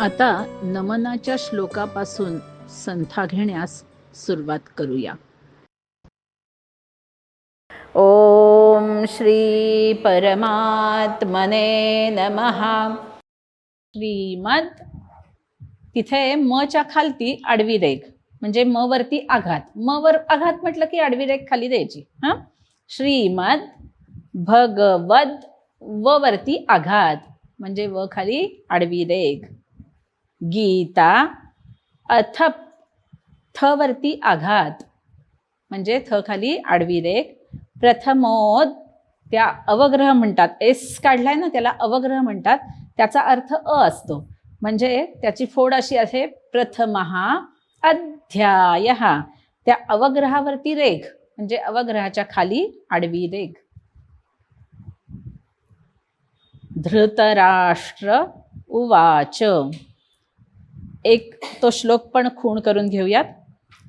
आता नमनाच्या श्लोकापासून संथा घेण्यास सुरुवात करूया. ओम श्री परमात्मने नमहा श्रीमद तिथे मच्या खालती आडवी रेघ म्हणजे म वरती आघात. म वर आघात म्हटलं की आडवी रेघ खाली द्यायची. हा? श्रीमद भगवद व वरती आघात म्हणजे व खाली आडवी रेघ. गीता अथप थवरती आघात. म्हणजे थ खाली आडवी रेख. प्रथमोद त्या अवग्रह म्हणतात. एस काढलाय ना त्याला अवग्रह म्हणतात. त्याचा अर्थ अ असतो. म्हणजे त्याची फोड अशी असे प्रथमहा अध्याय. त्या अवग्रहावरती रेख. म्हणजे अवग्रहाच्या खाली आडवी रेख. धृतराष्ट्र उवाच. एक तो श्लोक पण खूण करून घेऊयात.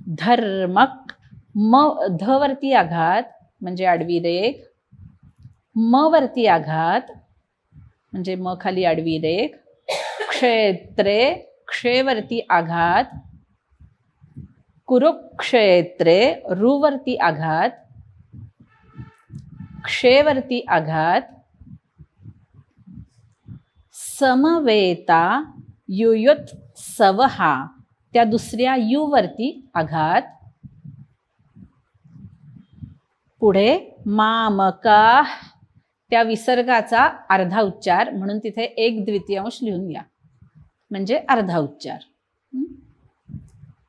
धर्मक म धवरती आघात म्हणजे आडवी रेख. म वरती आघात म्हणजे म खाली आडवी रेख. क्षेत्रे क्षेवरती आघात. कुरुक्षेत्रे रुवरती आघात. क्षेवरती आघात. समवेता युयुत सवहा त्या दुसऱ्या यू वरती आघात. पुढे मामका. त्या विसर्गाचा अर्धा उच्चार म्हणून तिथे एक द्वितीयांश लिहून घ्या. म्हणजे अर्धा उच्चार.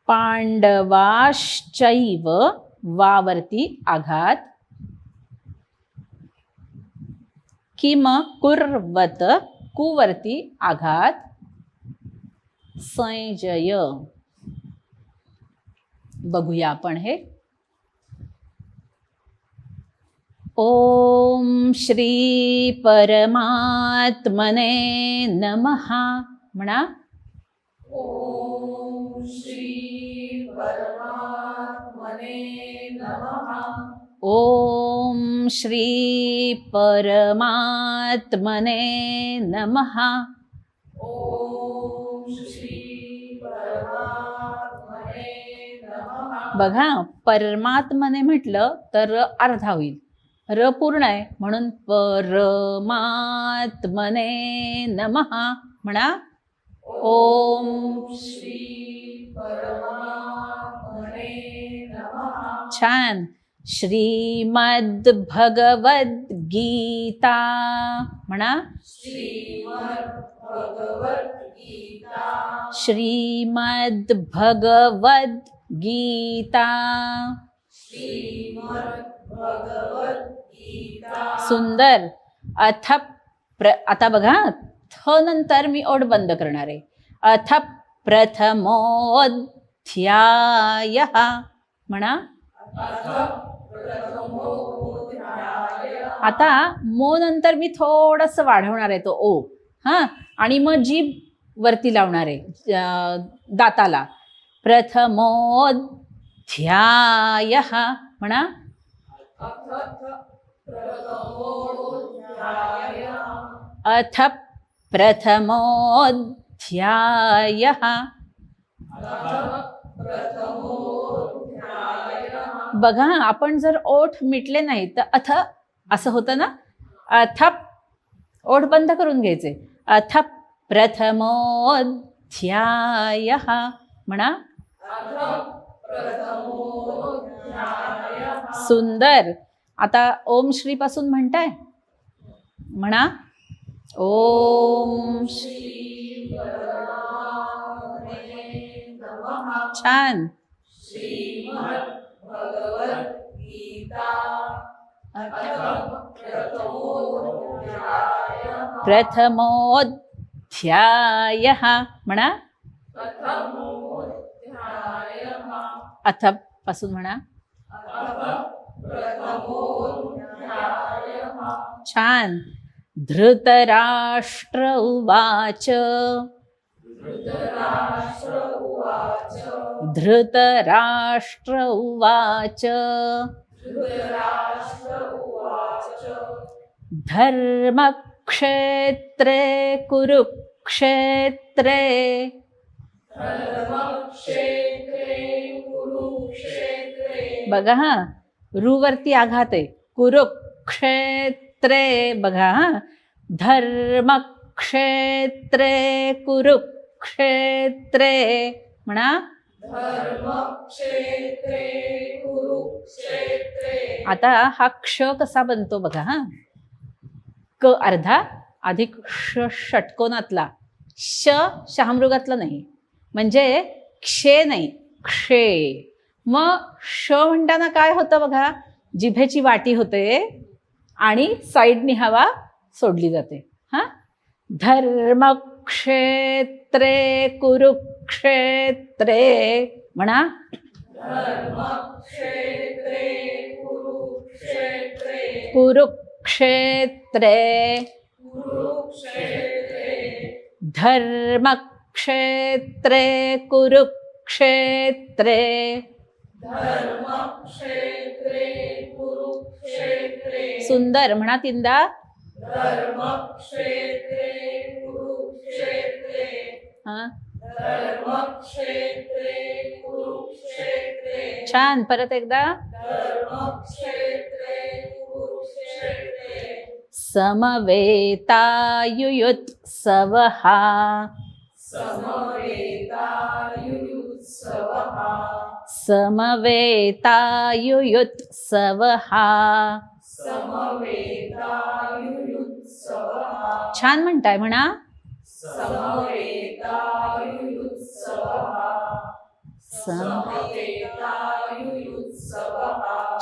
पांडवाश्चैव वावरती आघात. किम कुर्वत कुवरती आघात. संजय. बघूया आपण हे. ओम श्री परमात्मने नमहा म्हणा. ओम श्री परमात्मने नमः. ओम श्री परमात्मने नमहा ओम श्री बघा परमात्मने म्हटलं तर अर्धा होईल. र पूर्ण आहे म्हणून परमात्मने नमहा म्हणा. ओम श्री परमात्मने नमः. छान. श्रीमद भगवद गीता म्हणा. श्रीमद् भगवत गीता श्रीमद भगवद गीता। भगवत गीता सुंदर। अथ प्र आता बघा थ नंतर मी ओढ बंद करणार आहे. अथ प्रथमोध्याय म्हणा. आता मो नंतर मी थोडस वाढवणार आहे तो ओ. हा? आणि मग जीभ वरती लावणार आहे दाताला. प्रथमोध्याय म्हणा. अथ प्रथमोध्याय बघा आपण जर ओठ मिटले नाही तर अथ असं होतं ना? अथ ओठ बंद करून घ्यायचे. अथ प्रथमोध्याय म्हणा. सुंदर. आता ओम श्री पासून म्हणताय? म्हणा. ओम श्री छान. प्रथमोध्याय. म्हणा. अथपासून म्हणा. छान. धृतराष्ट्र उवाच. धृतराष्ट्र उवाच. धर्मक्षेत्रे कुरुक्षेत्रे धर्मक्षेत्रे कुरुक्षेत्रे. बघा हा. रुवरती आघात आहे. कुरुक्षेत्रे बघा हा. धर्मक्षेत्रे कुरुक्षेत्रे म्हणा. आता हा क्ष कसा बनतो बघा हा. क अर्धा अधिक श षटकोनातला. श शहामृगातला नाही. म्हणजे क्षे नाही क्षे. मग श म्हणताना काय होतं बघा? जिभेची वाटी होते आणि साईडनी हवा सोडली जाते. हा? धर्मक्षेत्रे कुरुक्षेत्रे म्हणा. धर्मक्षेत्रे कुरुक्षेत्रे कुरुक्षेत्रे. कुरुक्षेत्रे. कुरुक्षेत्रे धर्मक्षेत्रे कुरुक्षेत्रे। सुंदर म्हणा तीनदा धर्मक्षेत्रे कुरुक्षेत्रे। हा. धर्मक्षेत्रे कुरुक्षेत्रे। छान परत एकदा. धर्मक्षेत्रे कुरुक्षेत्रे। समवेतायुयुत्सवः समवेतायुयुत्सवः समवेतायुयुत्सवः छान म्हणताय म्हणा.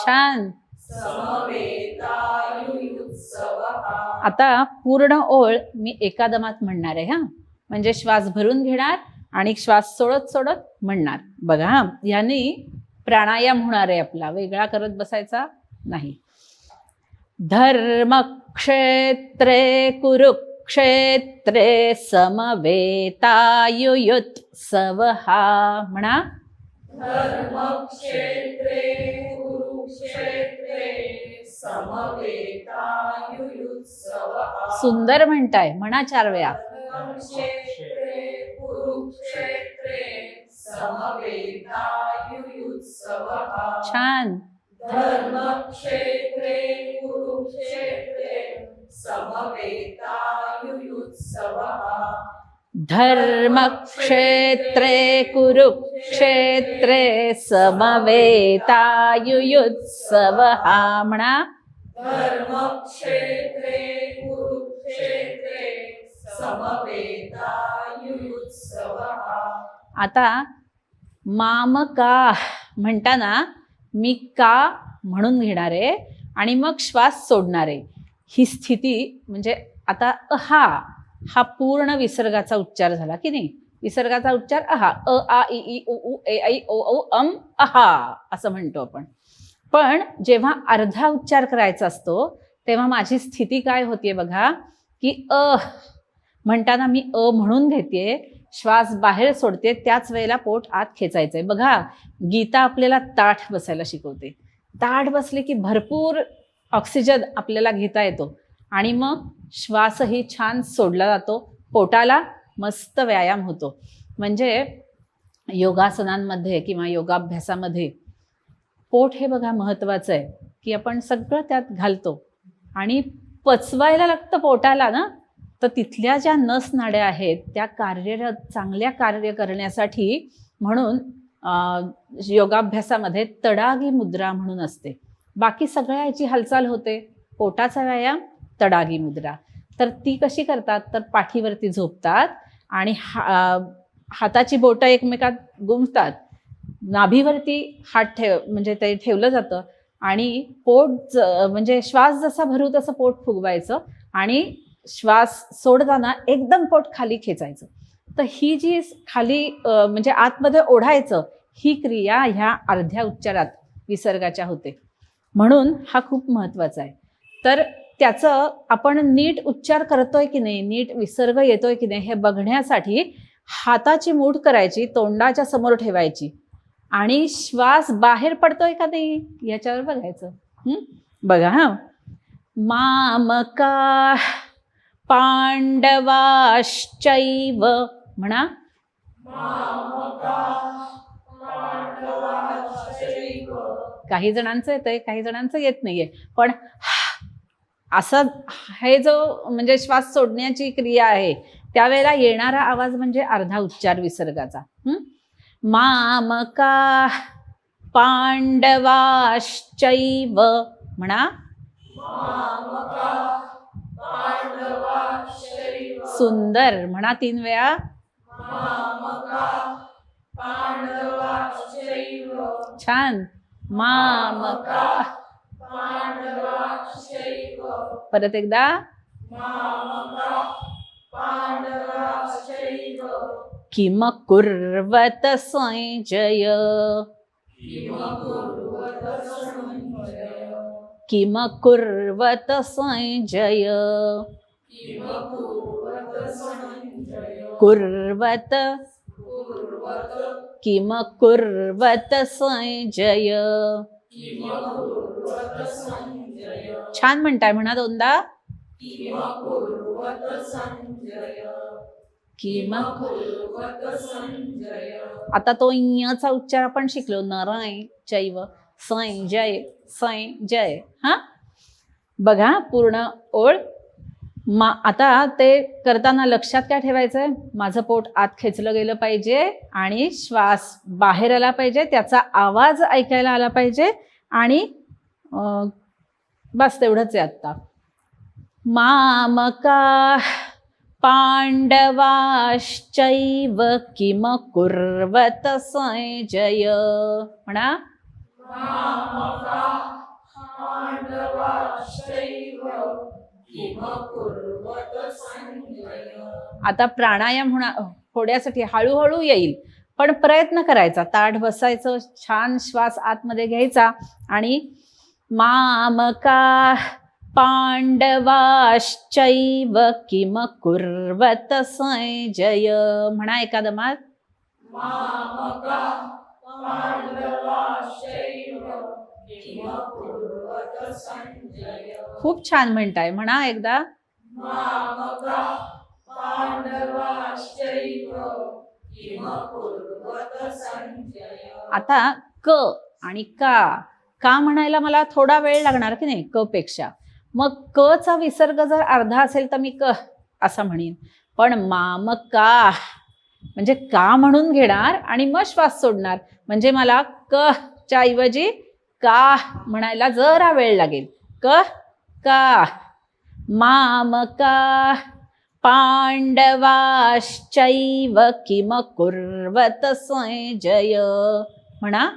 छान. आता पूर्ण ओळ मी एका दमात म्हणणार आहे हा. म्हणजे श्वास भरून घेणार आणि श्वास सोडत सोडत म्हणणार. बघा हा ह्यानी प्राणायाम होणार आहे आपला वेगळा करत बसायचा नाही. धर्मक्षेत्रे कुरुक्षेत्रे समवेतायुयुत्सवः म्हणा. धर्मक्षेत्रे कुरुक्षेत्रे समवेतायुयुत्सवः सुंदर म्हणताय म्हणा चार वेळा. धर्मक्षेत्रे कुरुक्षेत्रे समवेतायुयुत्सवः छान. धर्मक्षेत्रे कुरुक्षेत्रे समवेतायुयुत्सवः। धर्मक्षेत्रे कुरुक्षेत्रे समवेतायुयुत्सवः म्हणा धर्मक्षेत्रे कुरुक्षेत्रे आता माम का म्हणताना मी का म्हणून घेणार आहे आणि मग श्वास सोडणार आहे. ही स्थिती म्हणजे आता अहा हा पूर्ण विसर्गाचा उच्चार झाला की नाही? विसर्गाचा उच्चार अहा अ आ इ ई उ उ ए ऐ ओ औ अम अहा असं म्हणतो आपण. पण जेव्हा अर्धा उच्चार करायचा असतो तेव्हा माझी स्थिती काय होतीये बघा की अ म्हणताना मी अ म्हणून घेते श्वास बाहेर सोडते त्याच वेळेला पोट आत खेचायचं आहे बघा गीता आपल्याला ताठ बसायला शिकवते. ताठ बसले की भरपूर ऑक्सिजन आपल्याला घेता येतो. आणि मग श्वासही छान सोडला जातो. पोटाला मस्त व्यायाम होतो. म्हणजे योगासनांमध्ये किंवा योगाभ्यासामध्ये पोट हे बघा महत्त्वाचं आहे की आपण सगळं त्यात घालतो. आणि पचवायला लागतं पोटाला ना तर तिथल्या ज्या नस नाड्या आहेत त्या कार्यरत चांगल्या कार्य करण्यासाठी म्हणून योगाभ्यासामध्ये तडागी मुद्रा म्हणून असते. बाकी सगळ्या याची हालचाल होते. पोटाचा व्यायाम तडागी मुद्रा. तर ती कशी करतात? तर पाठीवरती झोपतात आणि हा हाताची बोटं एकमेकात गुंफतात. नाभीवरती हात ठेव म्हणजे ते ठेवलं जातं आणि पोट म्हणजे श्वास जसा भरू तसं पोट फुगवायचं आणि श्वास सोडताना एकदम पोट खाली खेचायचं. तर ही जी खाली म्हणजे आतमध्ये ओढायचं ही क्रिया ह्या अर्ध्या उच्चारात विसर्गाच्या होते. म्हणून हा खूप महत्त्वाचा आहे. तर त्याचं आपण नीट उच्चार करतोय की नाही नीट विसर्ग येतोय की नाही हे बघण्यासाठी हाताची मूठ करायची तोंडाच्या समोर ठेवायची. आणि श्वास बाहेर पडतोय का नाही याच्यावर बघायचं. हं? बघा हा? मामका पांडवाश्चैव. म्हणा. काही जणांचं येतंय काही जणांचं येत नाहीये. पण असं हे जो म्हणजे श्वास सोडण्याची क्रिया आहे त्यावेळेला येणारा आवाज म्हणजे अर्धा उच्चार विसर्गाचा. मामका पांडवाश्चैव. म्हणा. सुंदर म्हणा तीन वेळा. छान. मामका. परत एकदा. किम कुर्वत संजय किम कुर्वत संजय। कुर्वत। किम कुर्वत संजय। छान म्हणताय म्हणा दोनदा. आता तो ञचा उच्चार आपण शिकलो नराय चैव सै जय सै जय. हां? बघा पूर्ण ओळ. मा आता ते करताना लक्षात काय ठेवायचं आहे माझं पोट आत खेचलं गेलं पाहिजे आणि श्वास बाहेर आला पाहिजे त्याचा आवाज ऐकायला आला पाहिजे आणि बस तेवढंच आहे आत्ता. मामका पांडवाश्चैव किम कुर्वत संजय म्हणा. आता प्राणायाम होणा होण्यासाठी हळूहळू येईल पण प्रयत्न करायचा. ताठ बसायचं छान श्वास आतमध्ये घ्यायचा आणि मामका पांडवाश्चैव किम कुर्वत संजय म्हणा एकादमात खूप छान म्हणताय. म्हणा एकदा. आता क आणि का. का म्हणायला मला थोडा वेळ लागणार की नाही? क पेक्षा मग क चा विसर्ग जर अर्धा असेल तर मी क असा म्हणेन. पण माम का? म्हणजे का म्हणून घेणार आणि मग श्वास सोडणार? म्हणजे मला क च्या ऐवजी का म्हणायला जरा वेळ लागेल. क का माम का पांडवाश्चैव किम कुर्वत संजय म्हणा.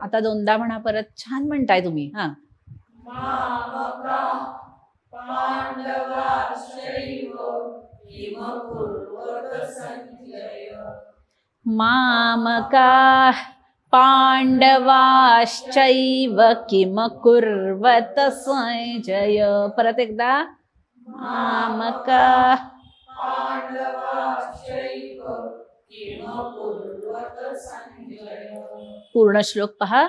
आता दोनदा म्हणा परत छान म्हणताय तुम्ही हा. मामका पांडवाश्चैव किम कुर्वत संजय। परत एकदा मामका पूर्ण श्लोक पहा.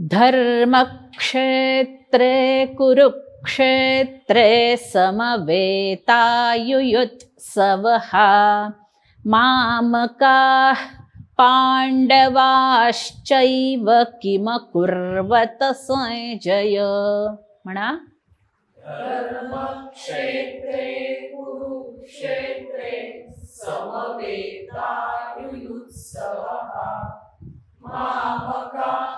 धर्मक्षेत्रे कुरुक्षेत्रे समवेतायुयुत्सवः मामकाः पाण्डवाश्चैव किम कुर्वत संजय. म्हणा. धर्मक्षेत्रे कुरुक्षेत्रे समवेतायुयुत्सवः मामका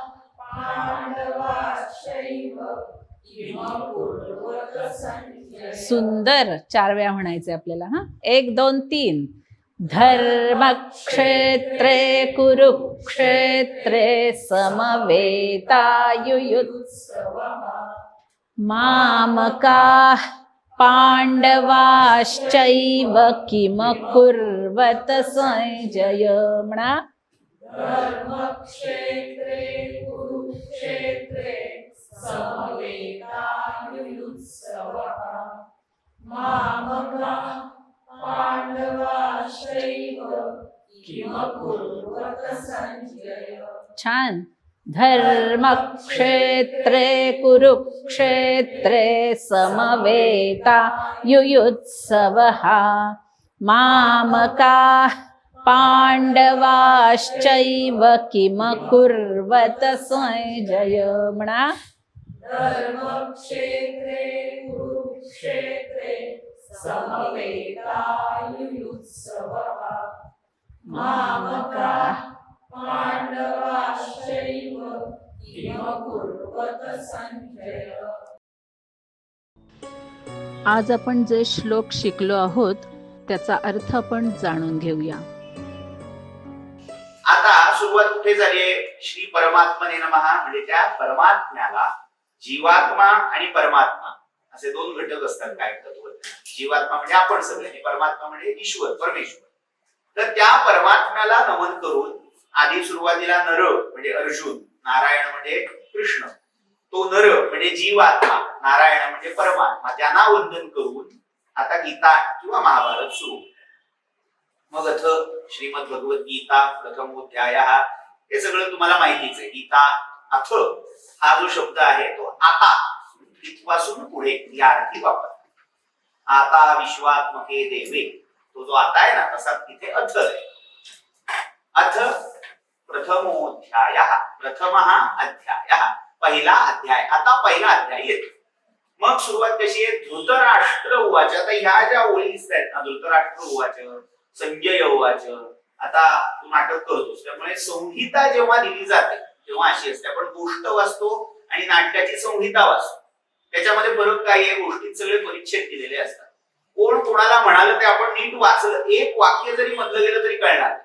सुंदर चार वेळा म्हणायचे आपल्याला हा? एक दोन तीन. धर्मक्षेत्रे कुरुक्षेत्रे समवेतायुयुत्सव। मामका पांडवाश्चैव किम कुर्वत संजय म्हणा? धर्मक्षेत्रे कुरुक्षेत्रे समवेतायुत्सवः मामका पाण्डवाश्रैव किमकुर्वत सञ्जय संजय छान. धर्मक्षेत्रे कुरुक्षेत्रे समवेता युयुत्सवः। मामकाः पाण्डवाश्चैव किमकुर्वत संजय म्हणा. सञ्जय आज आपण जे श्लोक शिकलो आहोत त्याचा अर्थ आपण जाणून घेऊया. सुरुवात कुठे झाली श्री परमात्मने नमहा म्हणजे त्या परमात्म्याला जीवात्मा आणि परमात्मा असे दोन घटक असतात काय तत्व जीवात्मा म्हणजे आपण सगळे आणि परमात्मा म्हणजे ईश्वर परमेश्वर. तर त्या परमात्म्याला नमन करून आधी सुरुवातीला नर म्हणजे अर्जुन नारायण म्हणजे कृष्ण. तो नर म्हणजे जीवात्मा नारायण म्हणजे परमात्मा. त्यांना वंदन करून आता गीता किंवा महाभारत सुरू मग अथ श्रीमद भगवत गीता प्रथमोध्याय हे सगळं तुम्हाला माहितीच आहे. गीता अथ हा जो शब्द आहे तो आता इथपासून पुढे या अर्थी वापर आता विश्वात्मके देवे तो जो आता आहे ना तसा तिथे अथ आहे. अथ प्रथमोध्याय प्रथम अध्याय पहिला अध्याय. आता पहिला अध्याय येतो. मग सुरुवात कशी आहे? धृतराष्ट्र उवाच. आता ह्या ज्या ओळी दिसत आहेत ना धृतराष्ट्र उवाच. संजय उवाच आता तू नाटक करतोस त्यामुळे संहिता जेव्हा दिली जाते तेव्हा अशी असते. आपण गोष्ट वाचतो आणि नाटकाची संहिता वाचतो. त्याच्यामध्ये फरक काय आहे गोष्टीत सगळे परिच्छेद दिलेले असतात. कोण कोणाला म्हणालं ते आपण नीट वाचलं एक वाक्य जरी मधलं गेलं तरी कळणार.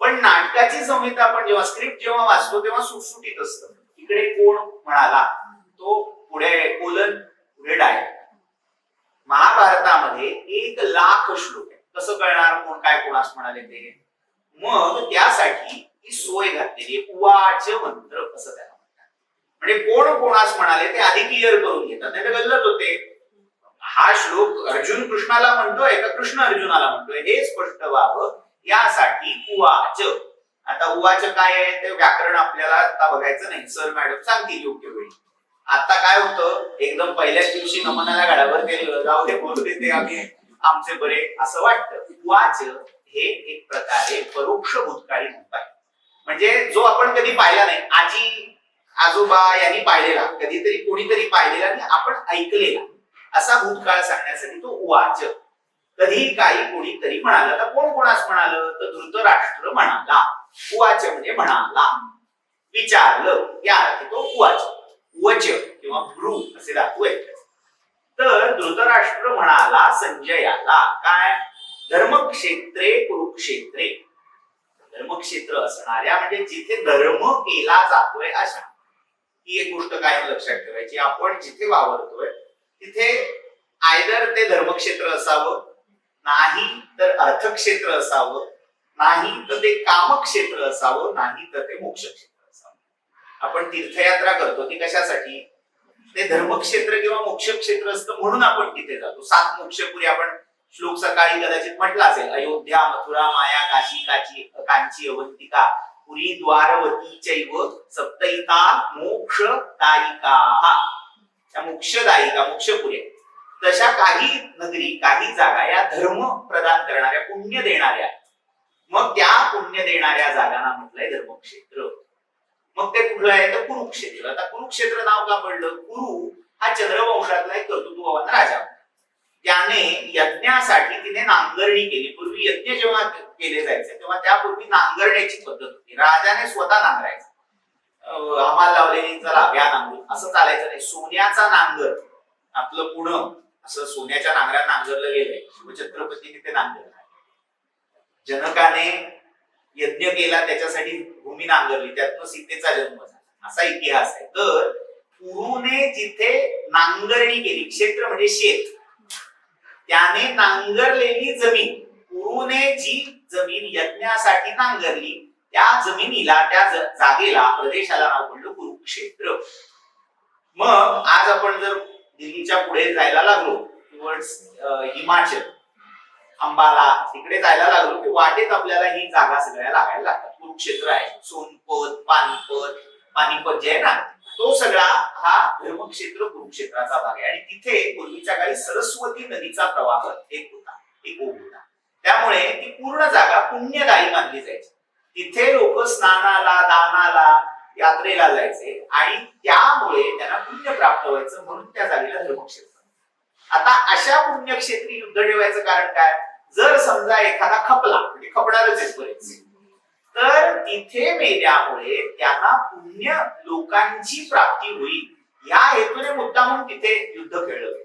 पण नाटकाची संहिता आपण जेव्हा स्क्रिप्ट जेव्हा वाचतो तेव्हा सुटसुटीत असतं. इकडे कोण म्हणाला तो पुढे कोलन पुढे डायरेक्ट महाभारतामध्ये एक लाख श्लोक आहे कसं कळणार? कोण काय कोणास म्हणाले ते? मग त्यासाठी ही सोय घातलेली उवाच मंत्र असं त्याला म्हणतात? म्हणजे कोण कोणास म्हणाले ते आधी क्लिअर करून घेतात. नाही तर गल्लत होते. हा श्लोक अर्जुन कृष्णाला म्हणतोय का कृष्ण अर्जुनाला म्हणतोय? हे स्पष्ट व्हावं. यासाठी उवाच आता उवाच काय आहे? ते व्याकरण आपल्याला आता बघायचं नाही. सर मॅडम सांगतील योग्य वेळी. आता काय होतं? एकदम पहिल्याच दिवशी नमनाला गाडावर गेलं. जाऊ दे बोलू देते आम्ही. आमचे बरे असं वाटतं. वाच हे एक प्रकारे परोक्ष भूतकाळी रूप आहे. म्हणजे जो आपण कधी पाहिला नाही आजी आजोबा यांनी पाहिलेला कधीतरी कोणीतरी पाहिलेला आणि आपण ऐकलेला असा भूतकाळ सांगण्यासाठी तो वाच कधी काही कोणीतरी म्हणाला तर कोण कोणास म्हणालं तर धृतराष्ट्र म्हणाला. उवाच म्हणजे म्हणाला. विचारलं या अर्थी तो उवाच वच किंवा भ्रू असे धातू आहेत तर धृतराष्ट्र म्हणाला संजयाला काय? धर्मक्षेत्रे कुरुक्षेत्रे. धर्मक्षेत्र असणाऱ्या म्हणजे जिथे धर्म केला जातोय अशा. ही एक गोष्ट काय लक्षात ठेवायची? आपण जिथे वावरतोय तिथे आयदर ते धर्मक्षेत्र असावं नाही तर अर्थक्षेत्र असावं नाही तर ते कामक्षेत्र असावं नाही तर ते मोक्ष क्षेत्र असावं. आपण तीर्थयात्रा करतो ती कशासाठी? ते धर्मक्षेत्र किंवा मोक्ष क्षेत्र असतं म्हणून आपण तिथे जातो. सात मोक्षपुरी आपण श्लोक सकाळी कदाचित म्हटला असेल अयोध्या मथुरा माया काशी काची कांची अवंतिका पुरी द्वारवती चैव सप्तैका मोक्षदायिका त्या मोक्षदायिका मोक्षपुरी तशा काही नगरी काही जागा या धर्म प्रदान करणाऱ्या पुण्य देणाऱ्या मग त्या पुण्य देणाऱ्या जागांना म्हटलंय धर्मक्षेत्र. मग ते कुठलं आहे? तर कुरुक्षेत्र. आता कुरुक्षेत्र नाव का पडलं? कुरु हा चंद्रवंशातला एक कर्तृत्ववान राजा त्याने यज्ञासाठी तिने नांगरणी केली. पूर्वी यज्ञ जेव्हा केले जायचे तेव्हा त्यापूर्वी नांगरण्याची पद्धत होती. राजाने स्वतः नांगरायचं. हमाल लावलेली चला व्या नांगरून. असं चालायचं नाही. सोन्याचा नांगर आपलं पुणं असं सोन्याच्या नांगरात नांगरलं गेलंय. शिवछत्रपतीने ते नांगरलं. जनकाने यज्ञ केला त्याच्यासाठी भूमी नांगरली त्यातनं सीतेचा जन्म झाला. असा इतिहास आहे. तर पुरुने जिथे नांगरणी केली क्षेत्र म्हणजे शेत. त्याने नांगरलेली जमीन पुरुने जी जमीन यज्ञासाठी नांगरली त्या जमिनीला त्या जागेला प्रदेशाला नाव पडलं कुरुक्षेत्र. मग आज आपण जर दिल्लीच्या पुढे जायला लागलो टुवर्ड्स हिमाचल अंबाला तिकडे जायला लागलो की वाटेत आपल्याला ही जागा सगळ्या लागायला लागतात. कुरुक्षेत्र आहे सोनपत पानिपत पानिपत जे आहे ना तो सगळा हा धर्मक्षेत्र कुरुक्षेत्राचा भाग आहे. आणि तिथे पूर्वीच्या काळी सरस्वती नदीचा प्रवाह एक होता एक ओघ होता. त्यामुळे ती पूर्ण जागा पुण्यदायी मानली जायची. तिथे लोक स्नानाला दानाला यात्रेला जायचे आणि त्यामुळे त्यांना पुण्य प्राप्त व्हायचं म्हणून त्या जागेला धर्मक्षेत्र. आता अशा पुण्यक्षेत्री युद्ध ठेवायचं कारण काय? जर समजा एखादा खपला म्हणजे खपणारच आहेत बरेच. तर तिथे मेल्यामुळे त्यांना पुण्य लोकांची प्राप्ती होईल. या हेतूने मुद्दा म्हणून तिथे युद्ध खेळलं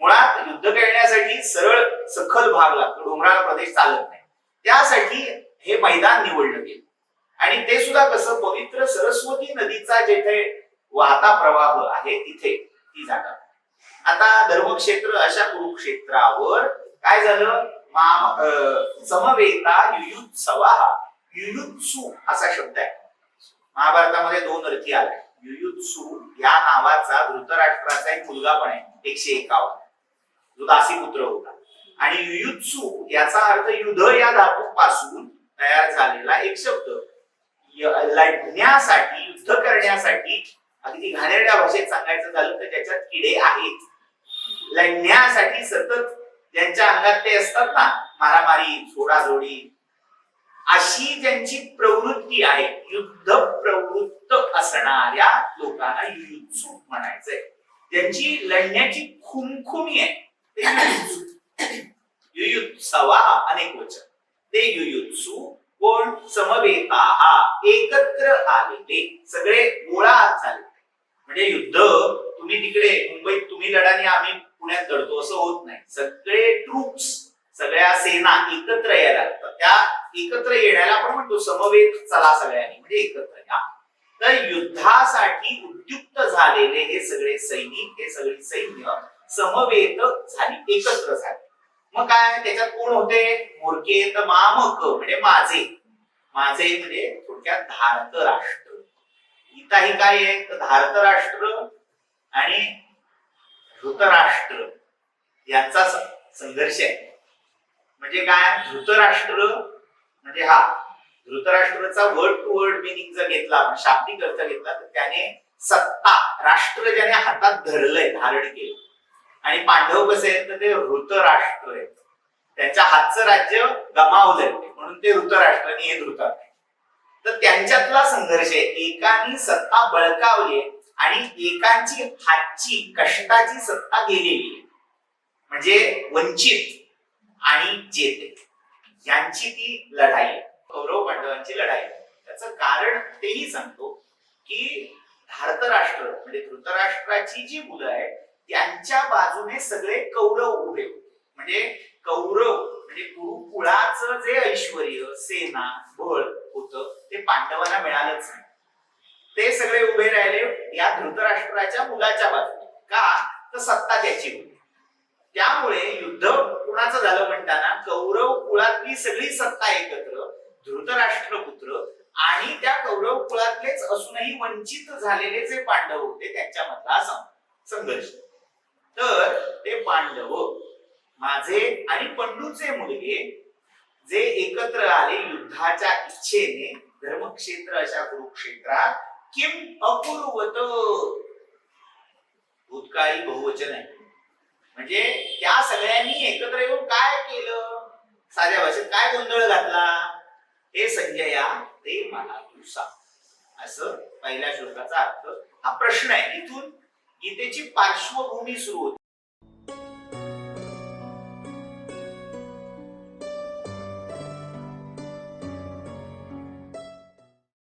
मुळात युद्ध खेळण्यासाठी सरळ सखल भाग लागतो. डोंगराळ प्रदेश चालत नाही. त्यासाठी हे मैदान निवडलं गेलं. आणि ते सुद्धा कसं पवित्र सरस्वती नदीचा जेथे वाहता प्रवाह आहे तिथे ती जागा. आता धर्मक्षेत्र अशा कुरुक्षेत्रावर काय झालं? माम समवेता युयुत्सव. युयुत्सु असा शब्द आहे. महाभारतामध्ये दोन अर्थी आले. युयुत्सु या नावाचा धृतराष्ट्राचा एक मुलगा पण आहे एकशे एकावन्न. जो दासीपुत्र होता. आणि युयुत्सु याचा अर्थ युद्ध या धातू पासून तयार झालेला एक शब्द. लढण्यासाठी युद्ध करण्यासाठी अगदी घाणेरड्या भाषेत सांगायचं झालं तर त्याच्यात किडे आहेत. लढण्यासाठी सतत ज्यांच्या अंगात ते असतात ना मारामारी जोडाजोडी अशी ज्यांची प्रवृत्ती आहे युद्ध प्रवृत्त असणाऱ्या लोकांना युयुत्सु म्हणायचंय. ज्यांची लढण्याची खुमखुमी आहे ते युयुत्सवा अनेक वचन. ते युयुत्सु कोण समवेताहा एकत्र आलेले सगळे गोळा झाले. म्हणजे युद्ध तुम्ही तिकडे मुंबईत तुम्ही लढानी आम्ही पुण्यात घडतो असं होत नाही. सगळे ट्रुप्स सगळ्या सेना एकत्र यायला लागतात. त्या एकत्र येण्याला आपण म्हणतो समवेत चला सगळ्यांनी म्हणजे एकत्र या. तर युद्धासाठी उद्युक्त झालेले हे सगळे सैनिक हे सगळे सैन्य समवेत झाली एकत्र झाली. मग काय त्याच्यात कोण होते? मोरके तर मामक म्हणजे माझे. माझे म्हणजे थोडक्यात धार्त राष्ट्र गीताही काय आहे? तर धार्त राष्ट्र आणि धृतराष्ट्र यांचा संघर्ष आहे. म्हणजे काय? धृतराष्ट्र म्हणजे हा धृतराष्ट्राचा वर्ड टू वर्ड मिनिंग जर घेतला आपण शाब्दिक अर्थ घेतला तर त्याने सत्ता राष्ट्र ज्याने हातात धरलंय धारण केलं. आणि पांडव कसे आहेत? तर ते धृतराष्ट्र आहेत. त्यांच्या हातचं राज्य गमावलंय. म्हणून ते ऋतराष्ट्र आणि हे धृतराष्ट्र. तर त्यांच्यातला संघर्ष आहे. एकानी सत्ता बळकावली आहे. आणि एकांची हातची कष्टाची सत्ता गेलेली आहे. म्हणजे वंचित आणि जेते. यांची ती लढाई आहे. कौरव पांडवांची लढाई त्याचं कारण तेही सांगतो की भारतराष्ट्र म्हणजे धृतराष्ट्राची जी मुलं आहेत त्यांच्या बाजूने सगळे कौरव उभे होते. म्हणजे कौरव म्हणजे कुरुकुळाचं जे ऐश्वर सेना बळ होतं ते पांडवांना मिळालंच नाही. ते सगळे उभे राहिले या धृतराष्ट्राच्या मुलाच्या बाजूने. का? तर सत्ता त्याची होती. त्यामुळे युद्ध कुणाचं झालं म्हणताना कौरव कुळातली सगळी सत्ता एकत्र धृतराष्ट्र पुत्र आणि त्या कौरव कुळातलेच असूनही वंचित झालेले जे पांडव होते त्यांच्यामधला संघर्ष. तर ते पांडव माझे आणि पंडूचे मुलगे जे एकत्र आले युद्धाच्या इच्छेने धर्मक्षेत्र अशा कुरुक्षेत्रात किम अपूर्वत? भूतकाळी बहुवचन आहे. म्हणजे त्या सगळ्यांनी एकत्र येऊन काय केलं? साध्या भाषेत काय गोंधळ घातला? हे संजया ते मला तू सांग असं पहिल्या श्लोकाचा अर्थ हा प्रश्न आहे. इथून गीतेची पार्श्वभूमी सुरू होते.